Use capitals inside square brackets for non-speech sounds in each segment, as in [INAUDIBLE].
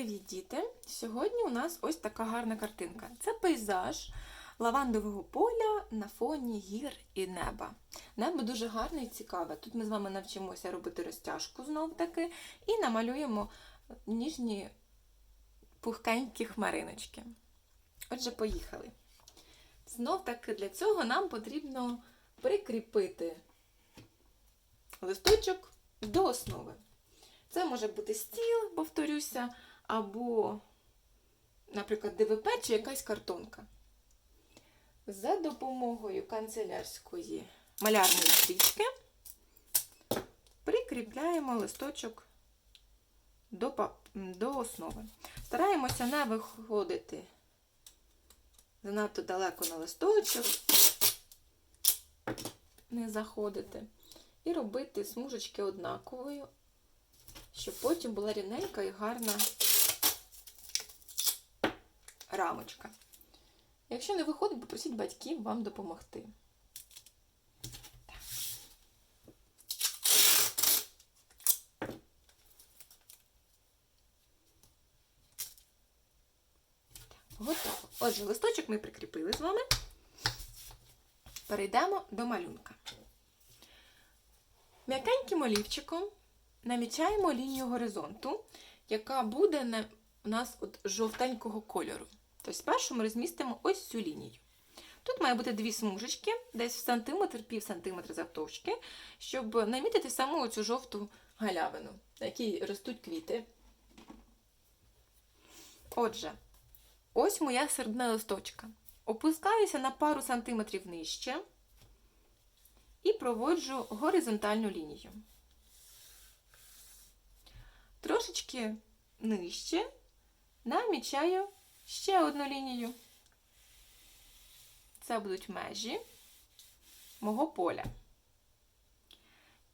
Привіт, діти! Сьогодні у нас ось така гарна картинка. Це пейзаж лавандового поля на фоні гір і неба. Небо дуже гарне і цікаве. Тут ми з вами навчимося робити розтяжку знов таки і намалюємо ніжні пухкенькі хмариночки. Отже, поїхали. Знов таки для цього нам потрібно прикріпити листочок до основи. Це може бути стіл, повторюся, або, наприклад, ДВП чи якась картонка. За допомогою канцелярської малярної стрічки прикріпляємо листочок до, пап- до основи. Стараємося не виходити занадто далеко на листочок, не заходити. І робити смужечки однаковою, щоб потім була рівненька і гарна рамочка. Якщо не виходить, попросіть батьків вам допомогти. Готово. Отже, листочок ми прикріпили з вами. Перейдемо до малюнка. М'якеньким олівчиком намічаємо лінію горизонту, яка буде у нас от жовтенького кольору. Тобто спершу ми розмістимо ось цю лінію. Тут має бути дві смужечки, десь в сантиметр, пів сантиметра завтовшки, щоб намітити саму цю жовту галявину, на якій ростуть квіти. Отже, ось моя середина листочка. Опускаюся на пару сантиметрів нижче і проводжу горизонтальну лінію. Трошечки нижче намічаю ще одну лінію. Це будуть межі мого поля.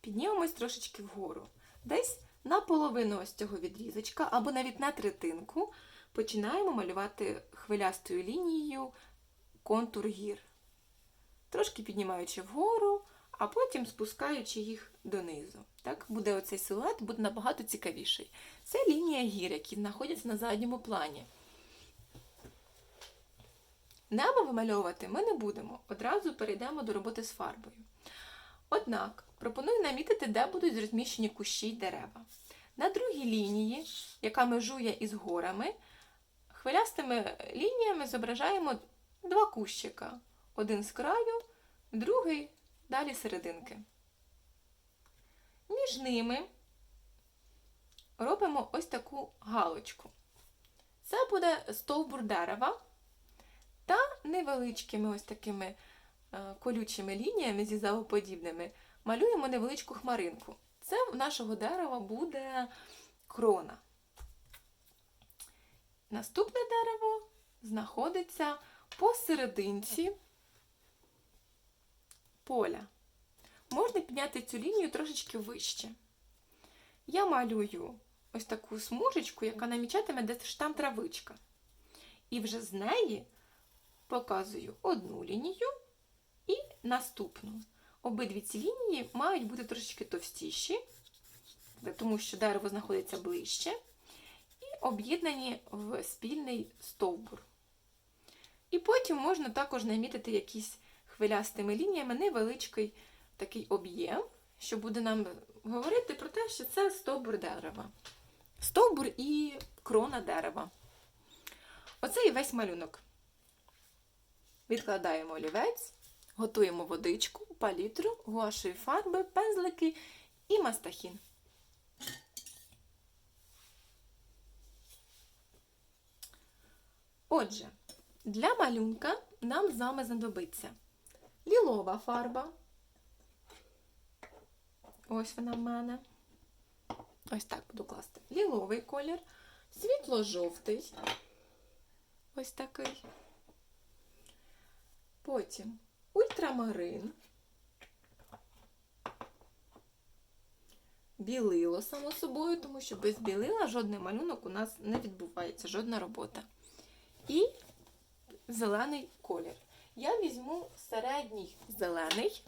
Піднімемось трошечки вгору. Десь на половину ось цього відрізочка, або навіть на третинку, починаємо малювати хвилястою лінією контур гір. Трошки піднімаючи вгору, а потім спускаючи їх донизу. Так, буде оцей силует буде набагато цікавіший. Це лінія гір, які знаходяться на задньому плані. Небо вимальовувати ми не будемо, одразу перейдемо до роботи з фарбою. Однак, пропоную намітити, де будуть розміщені кущі й дерева. На другій лінії, яка межує із горами, хвилястими лініями зображаємо два кущика. Один з краю, другий далі серединки. Між ними робимо ось таку галочку. Це буде стовбур дерева та невеличкими ось такими е, колючими лініями зізавоподібними малюємо невеличку хмаринку. Це в нашого дерева буде крона. Наступне дерево знаходиться посерединці поля. Можна підняти цю лінію трошечки вище. Я малюю ось таку смужечку, яка намічатиме де ж там травичка. І вже з неї показую одну лінію і наступну. Обидві ці лінії мають бути трошечки товстіші, тому що дерево знаходиться ближче, і об'єднані в спільний стовбур. І потім можна також намітити якісь хвилястими лініями невеличкий такий об'єм, що буде нам говорити про те, що це стовбур дерева. Стовбур і крона дерева. Оце і весь малюнок. Відкладаємо олівець, готуємо водичку, палітру, гуашеві фарби, пензлики і мастахін. Отже, для малюнка нам з вами знадобиться лілова фарба. Ось вона в мене. Ось так буду класти. Ліловий колір, світло-жовтий. Ось такий. Потім ультрамарин. Білило, само собою, тому що без білила жодний малюнок у нас не відбувається, жодна робота. І зелений колір. Я візьму середній зелений,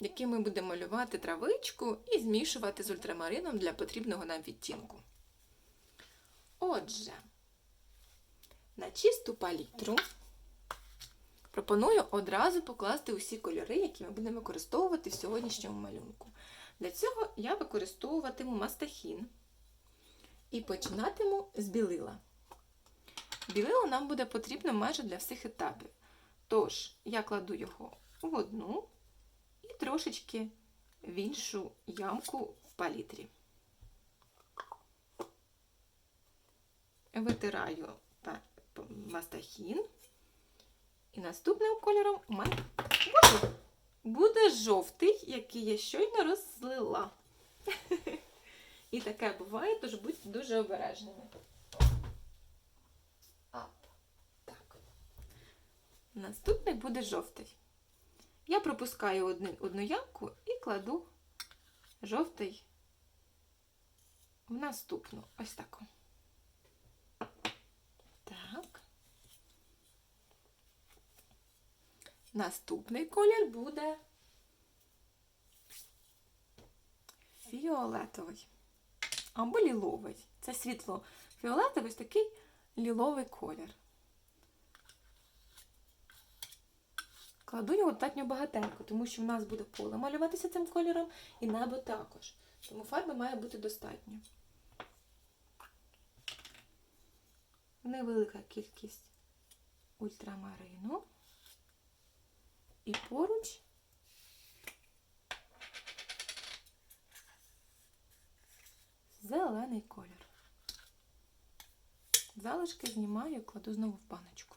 яким ми будемо малювати травичку і змішувати з ультрамарином для потрібного нам відтінку. Отже, на чисту палітру пропоную одразу покласти усі кольори, які ми будемо використовувати в сьогоднішньому малюнку. Для цього я використовуватиму мастахін і починатиму з білила. Білило нам буде потрібно майже для всіх етапів. Тож, я кладу його в одну і трошечки в іншу ямку в палітрі. Витираю мастахін. І наступним кольором у мене буде, жовтий, який я щойно розлила. [LAUGHS] І таке буває, тож будьте дуже обережними. Так. Наступний буде жовтий. Я пропускаю одну, ямку і кладу жовтий в наступну. Ось. Так. Наступний колір буде фіолетовий або ліловий. Це світло фіолетовий, ось такий ліловий колір. Кладу його достатньо багатенько, тому що в нас буде поле малюватися цим кольором і небо також. Тому фарби має бути достатньо. Невелика кількість ультрамарину. І поруч зелений колір. Залишки знімаю і кладу знову в баночку.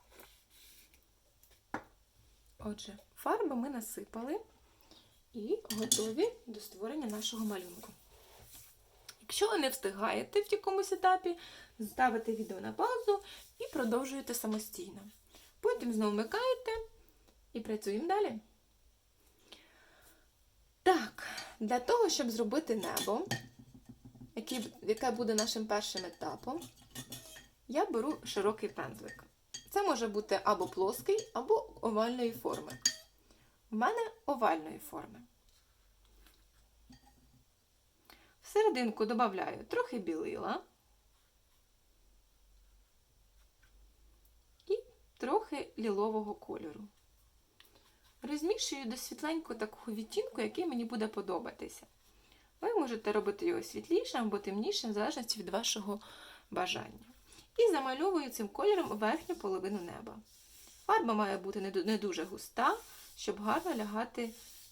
Отже, фарби ми насипали і готові до створення нашого малюнку. Якщо ви не встигаєте в якомусь етапі, ставите відео на паузу і продовжуєте самостійно. Потім знову вмикаєте і працюємо далі. Так, для того, щоб зробити небо, яке буде нашим першим етапом, я беру широкий пензлик. Це може бути або плоский, або овальної форми. У мене овальної форми. В серединку додаю трохи білила і трохи лілового кольору. Розмішую до світленького такого відтінку, який мені буде подобатися. Ви можете робити його світлішим або темнішим, в залежності від вашого бажання. І замальовую цим кольором верхню половину неба. Фарба має бути не дуже густа, щоб гарно лягати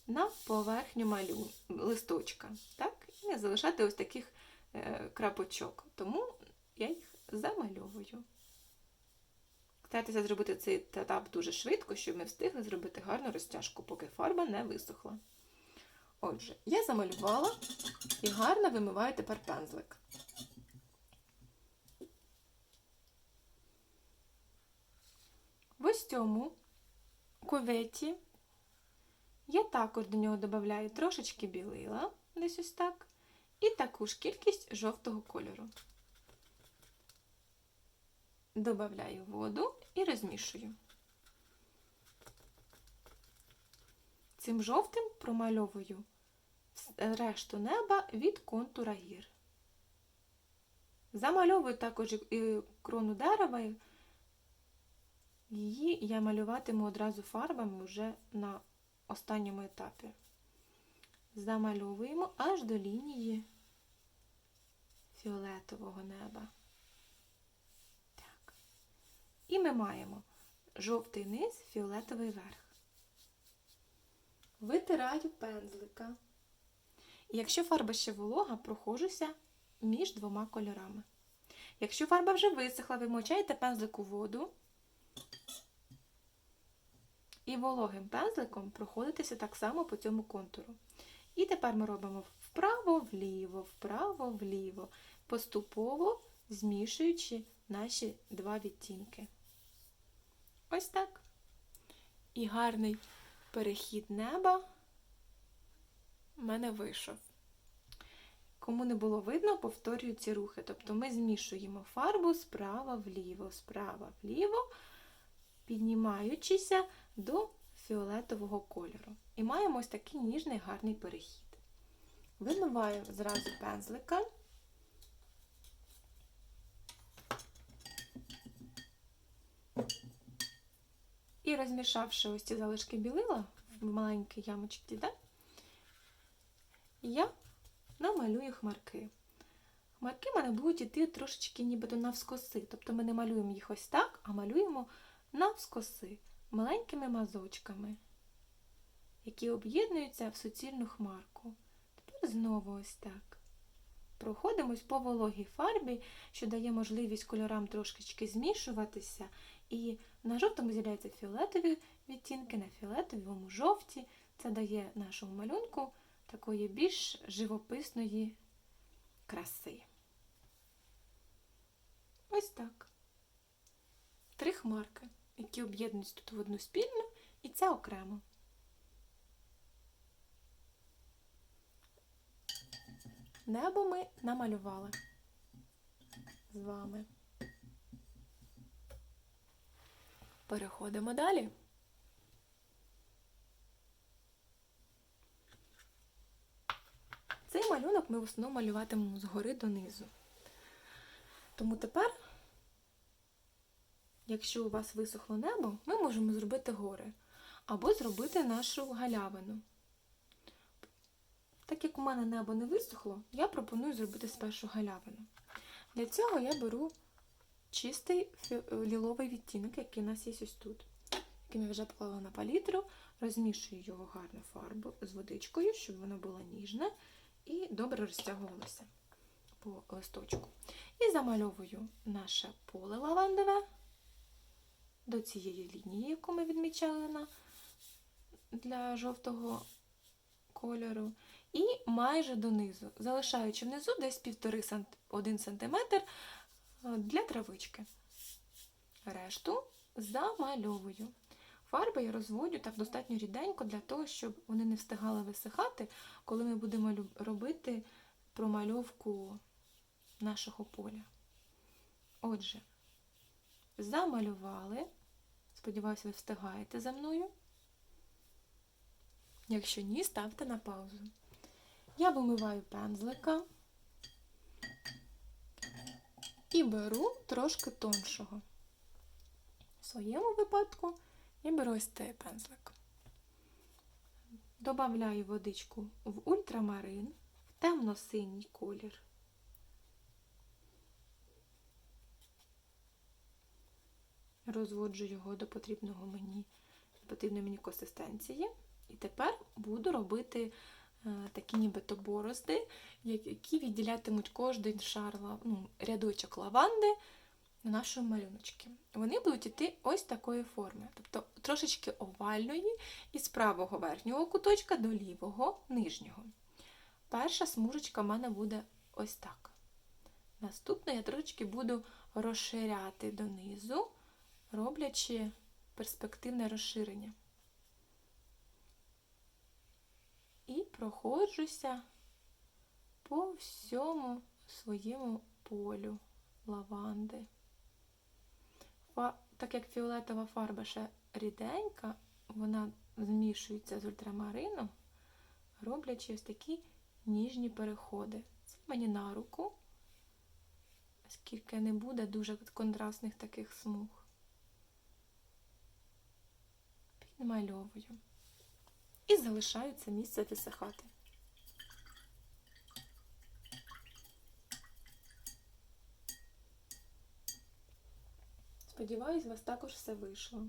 на поверхню малю... листочка. Так? І не залишати ось таких е, крапочок. Тому я їх замальовую. Старайтеся зробити цей етап дуже швидко, щоб ми встигли зробити гарну розтяжку, поки фарба не висохла. Отже, я замалювала і гарно вимиваю тепер пензлик. В ось цьому куветі я також до нього додаю трошечки білила, десь ось так, і таку ж кількість жовтого кольору. Добавляю воду і розмішую. Цим жовтим промальовую решту неба від контура гір. Замальовую також і крону дерева. Її я малюватиму одразу фарбами вже на останньому етапі. Замальовуємо аж до лінії фіолетового неба. І ми маємо жовтий низ, фіолетовий верх. Витираю пензлика. Якщо фарба ще волога, прохожуся між двома кольорами. Якщо фарба вже висохла, ви мочаєте пензлик у воду і вологим пензликом проходитеся так само по цьому контуру. І тепер ми робимо вправо-вліво, вправо-вліво, поступово змішуючи наші два відтінки. Ось так. І гарний перехід неба в мене вийшов. Кому не було видно, повторюю ці рухи. Тобто ми змішуємо фарбу справа вліво, справа вліво, піднімаючися до фіолетового кольору. І маємо ось такий ніжний гарний перехід. Вимиваю зразу пензлика. Розмішавши ось ці залишки білила в маленькій ямочці, да, я намалюю хмарки. Хмарки в мене будуть йти трошечки нібито навскоси. Тобто ми не малюємо їх ось так, а малюємо навскоси маленькими мазочками, які об'єднуються в суцільну хмарку. Тепер знову ось так. Проходимось по вологій фарбі, що дає можливість кольорам трошечки змішуватися. І на жовтому з'являються фіолетові відтінки, на фіолетовому жовті. Це дає нашому малюнку такої більш живописної краси. Ось так. Три хмарки, які об'єднуються тут в одну спільну, і це окремо. Небо ми намалювали з вами. Переходимо далі. Цей малюнок ми в основному малюватимемо згори донизу. Тому тепер, якщо у вас висохло небо, ми можемо зробити гори або зробити нашу галявину. Так як у мене небо не висохло, я пропоную зробити спершу галявину. Для цього я беру чистий ліловий відтінок, який у нас є ось тут, яким я вже поклала на палітру, розмішую його гарно фарбу з водичкою, щоб воно було ніжне і добре розтягувалося по листочку. І замальовую наше поле лавандове до цієї лінії, яку ми відмічали на, для жовтого кольору. І майже донизу, залишаючи внизу десь 1,5 см для травички. Решту замальовую. Фарби я розводю так достатньо ріденько для того, щоб вони не встигали висихати, коли ми будемо робити промальовку нашого поля. Отже, замалювали. Сподіваюся, ви встигаєте за мною. Якщо ні, ставте на паузу. Я вимиваю пензлика і беру трошки тоншого. В своєму випадку я беру ось цей пензлик. Добавляю водичку в ультрамарин, в темно-синій колір. Розводжу його до потрібного мені, потрібної мені консистенції. І тепер буду робити такі нібито борозди, які відділятимуть кожен шар ну, рядочок лаванди на нашому малюночці. Вони будуть йти ось такої форми, тобто трошечки овальної і з правого верхнього куточка до лівого нижнього. Перша смужечка в мене буде ось так. Наступно я трошечки буду розширяти донизу, роблячи перспективне розширення. І проходжуся по всьому своєму полю лаванди. Так як фіолетова фарба ще ріденька, вона змішується з ультрамарином, роблячи ось такі ніжні переходи. Це мені на руку, оскільки не буде дуже контрастних таких смуг. Підмальовую. І залишаю це місце висихати. Сподіваюсь, у вас також все вийшло.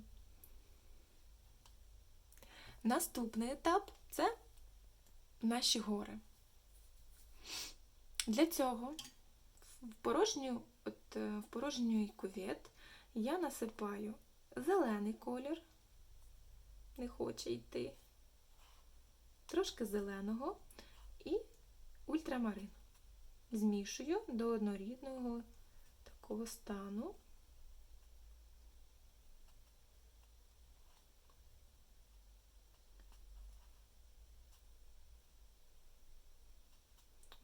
Наступний етап це наші гори. Для цього в порожню, от, е, в порожній кувет я насипаю зелений колір, не хоче йти, трошки зеленого і ультрамарин. Змішую до однорідного такого стану.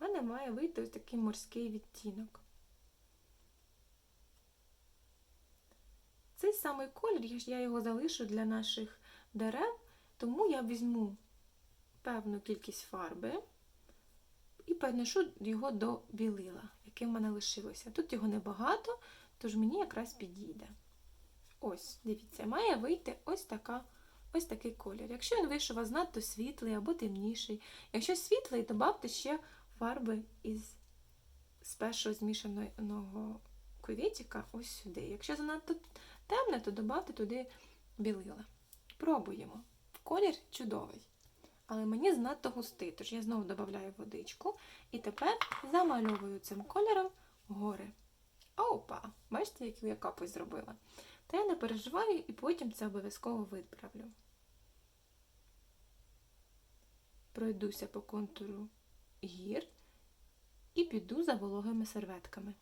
У мене має вийти ось такий морський відтінок. Цей самий колір, я його залишу для наших дерев, тому я візьму певну кількість фарби і переношу його до білила, яке в мене лишилося. Тут його небагато, тож мені якраз підійде. ось, дивіться, має вийти ось така. Ось такий колір. Якщо він вийшов вас надто світлий або темніший. Якщо світлий, додавте ще фарби із з першого змішаного кувітіка ось сюди. Якщо занадто темне, то додавте туди білила. Пробуємо. Колір чудовий. Але мені занадто густий, тож я знову додаю водичку і тепер замальовую цим кольором гори. Опа! Бачите, яку я капусь зробила? Та я не переживаю і потім це обов'язково виправлю. Пройдуся по контуру гір і піду за вологими серветками.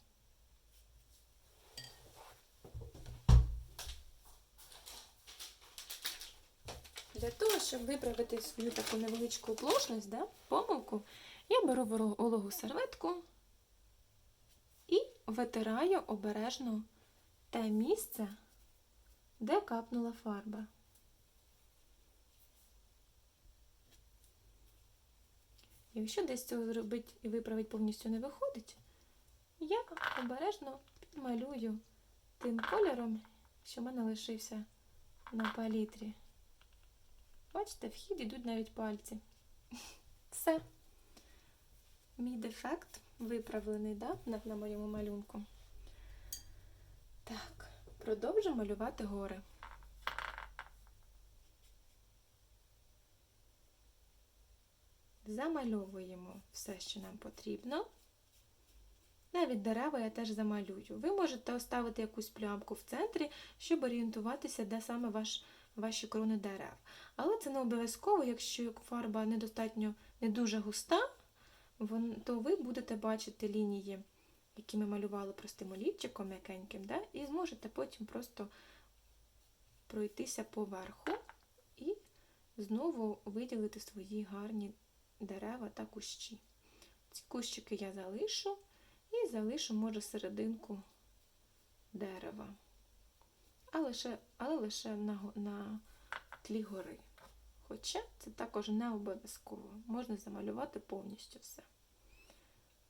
Для того, щоб виправити свою таку невеличку оплошність, да, помилку, я беру воло- вологу серветку і витираю обережно те місце, де капнула фарба. Якщо десь цього зробити і виправити повністю не виходить, я обережно підмалюю тим кольором, що в мене лишився на палітрі. Бачите, в хід йдуть навіть пальці. [LAUGHS] Все. Мій дефект виправлений, да? на моєму малюнку. Так, продовжу малювати гори. Замальовуємо все, що нам потрібно. Навіть дерева я теж замалюю. Ви можете оставити якусь плямку в центрі, щоб орієнтуватися, де саме ваш, ваші крони дерев. Але це не обов'язково, якщо фарба недостатньо не дуже густа, то ви будете бачити лінії, які ми малювали простим олівчиком м'якеньким, да? і зможете потім просто пройтися поверху і знову виділити свої гарні дерева та кущі. Ці кущики я залишу і залишу, може, серединку дерева. А лише, але лише на, на тлі гори. Хоча це також не обов'язково. Можна замалювати повністю все.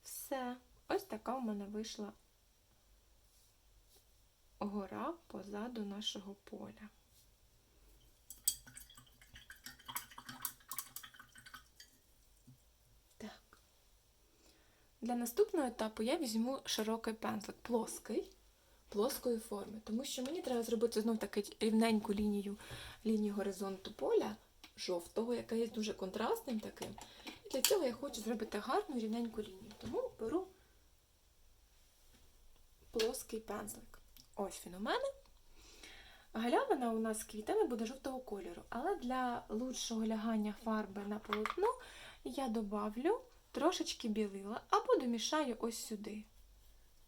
Все. Ось така у мене вийшла гора позаду нашого поля. Так. Для наступного етапу я візьму широкий пензлик, плоский, плоскої форми, тому що мені треба зробити знов таки рівненьку лінію, лінію горизонту поля, жовтого, яка є дуже контрастним таким. І для цього я хочу зробити гарну рівненьку лінію. Тому беру плоский пензлик. Ось він у мене. Галявина у нас з квітами буде жовтого кольору, але для лучшого лягання фарби на полотно я добавлю трошечки білила або домішаю ось сюди,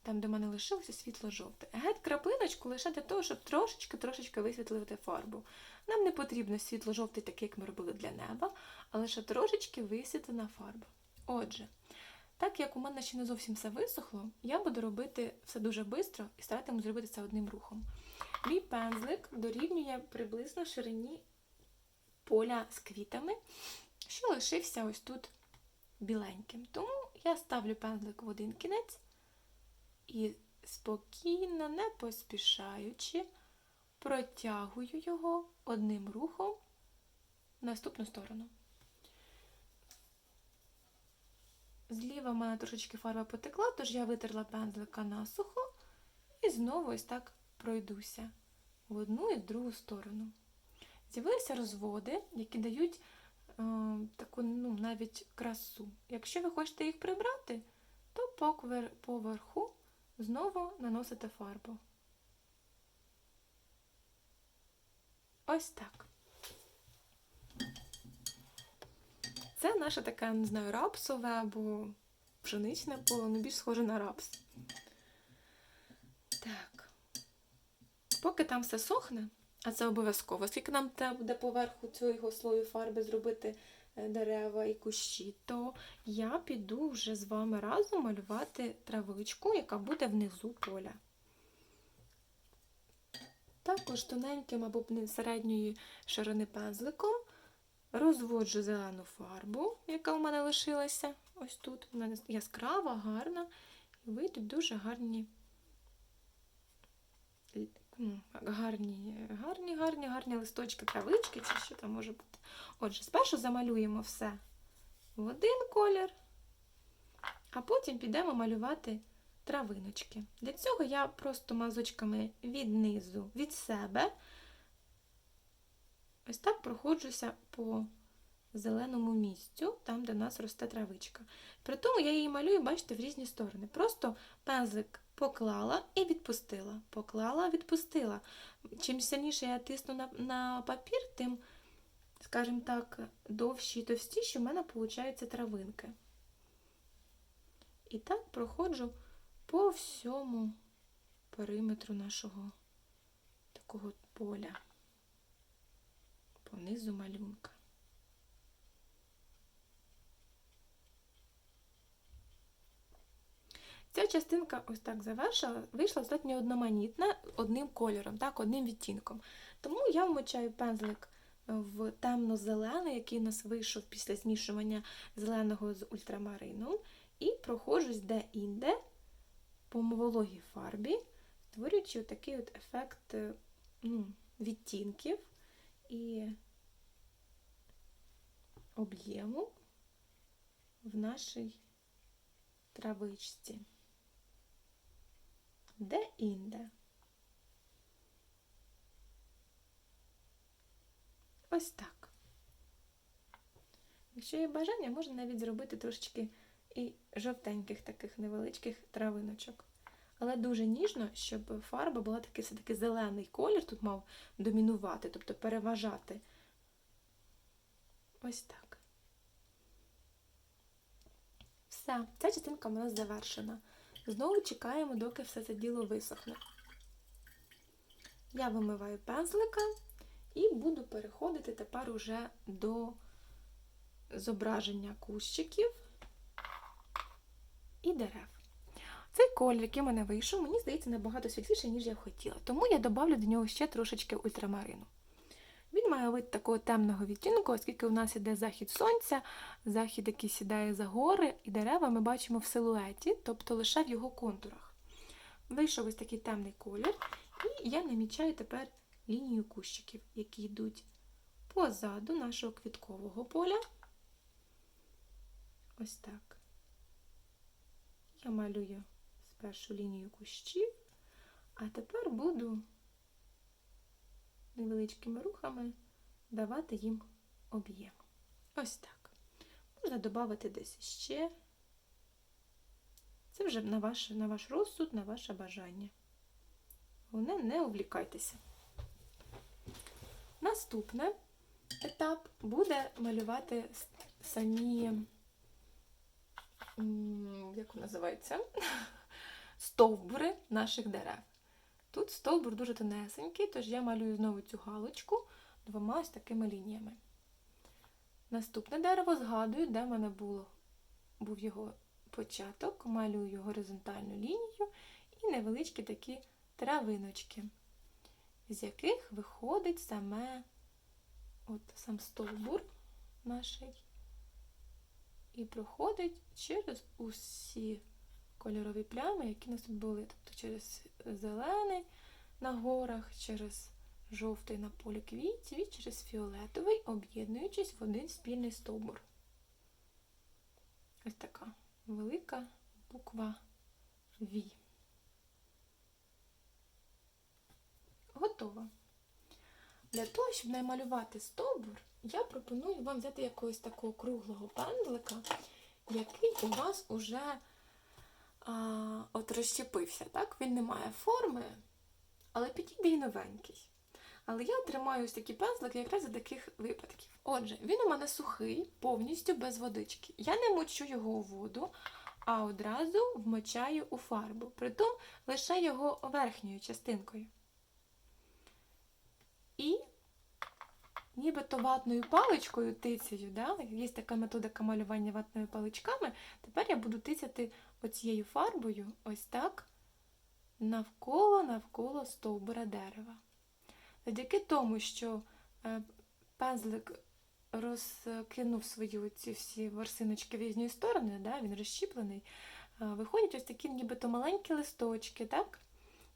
там, де в мене лишилося світло-жовте. Геть краплиночку лише для того, щоб трошечки-трошечки висвітлити фарбу. Нам не потрібно світло-жовтий, такий, як ми робили для неба, а лише трошечки висвітлена фарба. Отже, так як у мене ще не зовсім все висохло, я буду робити все дуже швидко і старатиму зробити це одним рухом. Мій пензлик дорівнює приблизно ширині поля з квітами, що лишився ось тут біленьким. Тому я ставлю пензлик в один кінець і спокійно, не поспішаючи, протягую його одним рухом в наступну сторону. Зліва в мене трошечки фарба потекла, тож я витерла пензлика насухо і знову ось так пройдуся в одну і в другу сторону. З'явилися розводи, які дають е, таку ну, навіть красу. Якщо ви хочете їх прибрати, то поверху знову наносите фарбу. Ось так. Це наше таке, не знаю, рапсове або пшеничне поле, ну більш схоже на рапс. Так. Поки там все сохне, а це обов'язково, оскільки нам треба буде поверху цього слою фарби зробити дерева і кущі, то я піду вже з вами разом малювати травичку, яка буде внизу поля. Також тоненьким або середньої ширини пензликом розводжу зелену фарбу, яка у мене лишилася. Ось тут. Мене яскрава, гарна. І вийдуть дуже гарні ну, гарні, гарні, гарні, гарні листочки, травички чи що там може бути. Отже, спершу замалюємо все в один колір, а потім підемо малювати травиночки. Для цього я просто мазочками від низу, від себе, ось так проходжуся по зеленому місцю, там, де в нас росте травичка. При тому я її малюю, бачите, в різні сторони. Просто пензлик поклала і відпустила. Поклала, відпустила. Чим сильніше я тисну на, на папір, тим, скажімо так, довші і товстіші в мене получаються травинки. І так проходжу по всьому периметру нашого такого поля, по низу малюнка. Ця частинка ось так завершила, вийшла достатньо одноманітна одним кольором, так, одним відтінком. Тому я вмочаю пензлик в темно-зелений, який у нас вийшов після змішування зеленого з ультрамарином, і проходжусь де-інде по вологій фарбі, створюючи такий от ефект е, ну, відтінків і об'єму в нашій травичці. Де-інде. Ось так. Якщо є бажання, можна навіть зробити трошечки і жовтеньких таких невеличких травиночок. Але дуже ніжно, щоб фарба була такий все-таки зелений колір, тут мав домінувати, тобто переважати. Ось так. Все, ця частинка у нас завершена. Знову чекаємо, доки все це діло висохне. Я вимиваю пензлика і буду переходити тепер уже до зображення кущиків і дерев. Цей колір, який в мене вийшов, мені здається, набагато світліший, ніж я хотіла. Тому я додавлю до нього ще трошечки ультрамарину. Він має вид такого темного відтінку, оскільки у нас іде захід сонця, захід, який сідає за гори, і дерева ми бачимо в силуеті, тобто лише в його контурах. Вийшов ось такий темний колір, і я намічаю тепер лінію кущиків, які йдуть позаду нашого квіткового поля. Ось так. Я малюю спершу лінію кущів, а тепер буду невеличкими рухами давати їм об'єм. Ось так. Можна додати десь ще. Це вже на ваш, на ваш розсуд, на ваше бажання. Головне, не увлікайтеся. Наступний етап буде малювати самі, як називається, [LAUGHS] стовбури наших дерев. Тут стовбур дуже тонесенький, тож я малюю знову цю галочку двома ось такими лініями. Наступне дерево згадую, де в мене було, був його початок, малюю горизонтальну лінію і невеличкі такі травиночки, з яких виходить саме от сам стовбур наш і проходить через усі кольорові плями, які у нас тут були. Тобто через зелений на горах, через жовтий на полі квітів і через фіолетовий, об'єднуючись в один спільний стовбур. Ось така велика буква V. Готово. Для того, щоб намалювати стовбур, я пропоную вам взяти якогось такого круглого пензлика, який у вас уже а, от розщепився. так? Він не має форми, але підійде і новенький. Але я тримаю ось такі пензлики якраз за таких випадків. Отже, він у мене сухий, повністю без водички. Я не мочу його у воду, а одразу вмочаю у фарбу, притом лише його верхньою частинкою. І нібито ватною паличкою тицею, да? є така методика малювання ватними паличками, тепер я буду тицяти оцією фарбою ось так навколо навколо стовбура дерева. Завдяки тому, що е, пензлик розкинув свої ці всі ворсиночки в різні сторони, да, він розщіплений, е, виходять ось такі нібито маленькі листочки, так?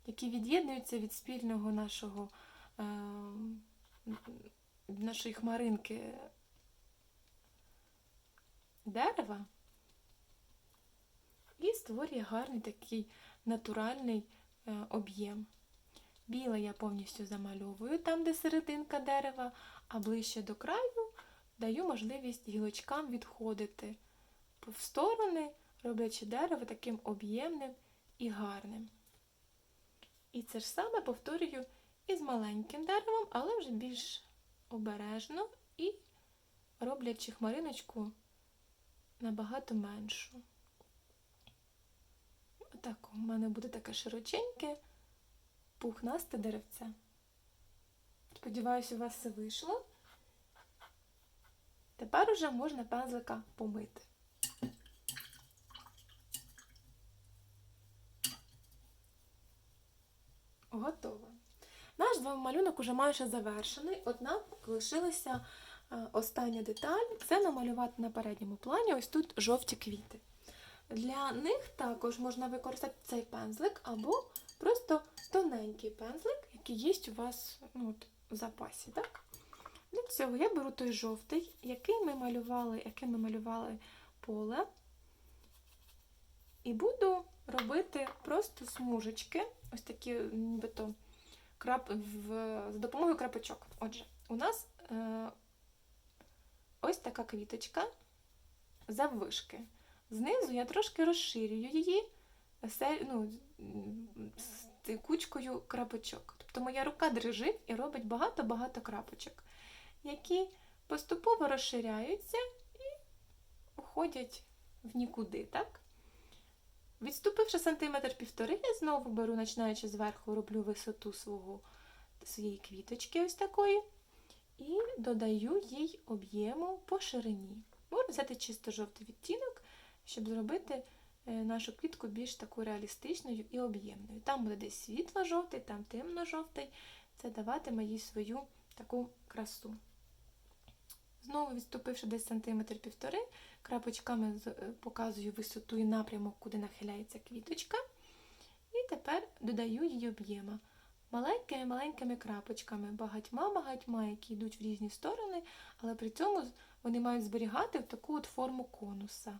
які від'єднуються від спільного нашого е, нашої хмаринки дерева створює гарний такий натуральний е, об'єм. Біле я повністю замальовую там, де серединка дерева, а ближче до краю даю можливість гілочкам відходити в сторони, роблячи дерево таким об'ємним і гарним. І це ж саме повторюю і з маленьким деревом, але вже більш обережно і роблячи хмариночку набагато меншу. Отак, у мене буде таке широченьке, пухнасте деревце. Сподіваюся, у вас все вийшло. Тепер уже можна пензлика помити. Готово. Наш малюнок уже майже завершений, однак лишилася е, остання деталь це намалювати на передньому плані ось тут жовті квіти. Для них також можна використати цей пензлик або просто тоненький пензлик, який є у вас ну, от, в запасі. Так? Для цього я беру той жовтий, який ми малювали, яким ми малювали поле, і буду робити просто смужечки, ось такі нібито крап, в, за допомогою крапочок. Отже, у нас е, ось така квіточка заввишки. Знизу я трошки розширюю її ну, кучкою крапочок. Тобто моя рука дрижить і робить багато-багато крапочок, які поступово розширяються і уходять в нікуди. так? Відступивши сантиметр півтори, я знову беру, починаючи зверху, роблю висоту свого, своєї квіточки ось такої, і додаю їй об'єму по ширині. Можна взяти чисто жовтий відтінок, щоб зробити е, нашу квітку більш таку реалістичною і об'ємною. Там буде десь світло-жовтий, там темно-жовтий. Це даватиме їй свою таку красу. Знову відступивши десь сантиметр півтори, крапочками е, показую висоту і напрямок, куди нахиляється квіточка. І тепер додаю її об'єма. Маленькими-маленькими крапочками, багатьма-багатьма, які йдуть в різні сторони, але при цьому вони мають зберігати таку от форму конуса.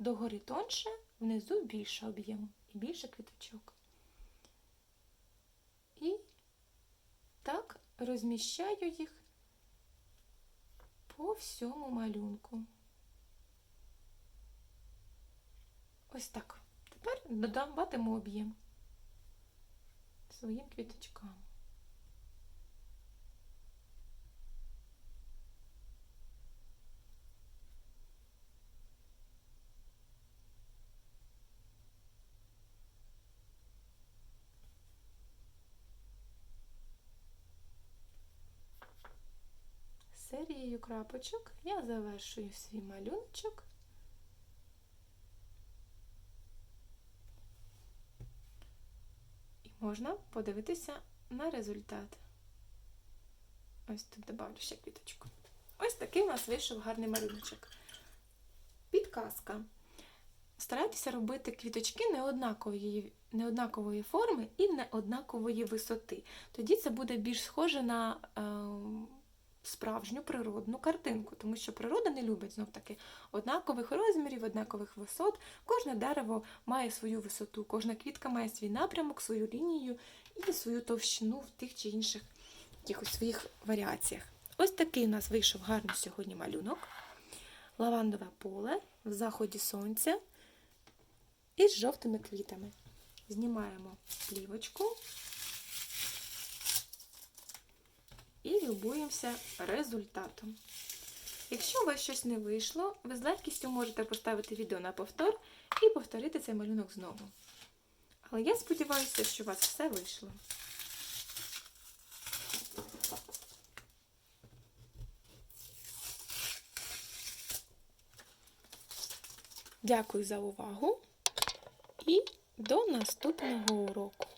Догори тонше, внизу більше об'єму і більше квіточок. І так розміщаю їх по всьому малюнку. Ось так. Тепер додаватиму об'єм своїм квіточкам. Серією крапочок я завершую свій малюночок. І можна подивитися на результат. Ось тут добавлю ще квіточку. Ось такий у нас вийшов гарний малюночок. Підказка. Старайтеся робити квіточки неоднакової, неоднакової форми і неоднакової висоти. Тоді це буде більш схоже на е, справжню природну картинку, тому що природа не любить знов таки однакових розмірів, однакових висот. Кожне дерево має свою висоту, кожна квітка має свій напрямок, свою лінію і свою товщину в тих чи інших якихось своїх варіаціях. Ось такий у нас вийшов гарний сьогодні малюнок. Лавандове поле в заході сонця із жовтими квітами. Знімаємо плівочку і любуємося результатом. Якщо у вас щось не вийшло, ви з легкістю можете поставити відео на повтор і повторити цей малюнок знову. Але я сподіваюся, що у вас все вийшло. Дякую за увагу і до наступного уроку.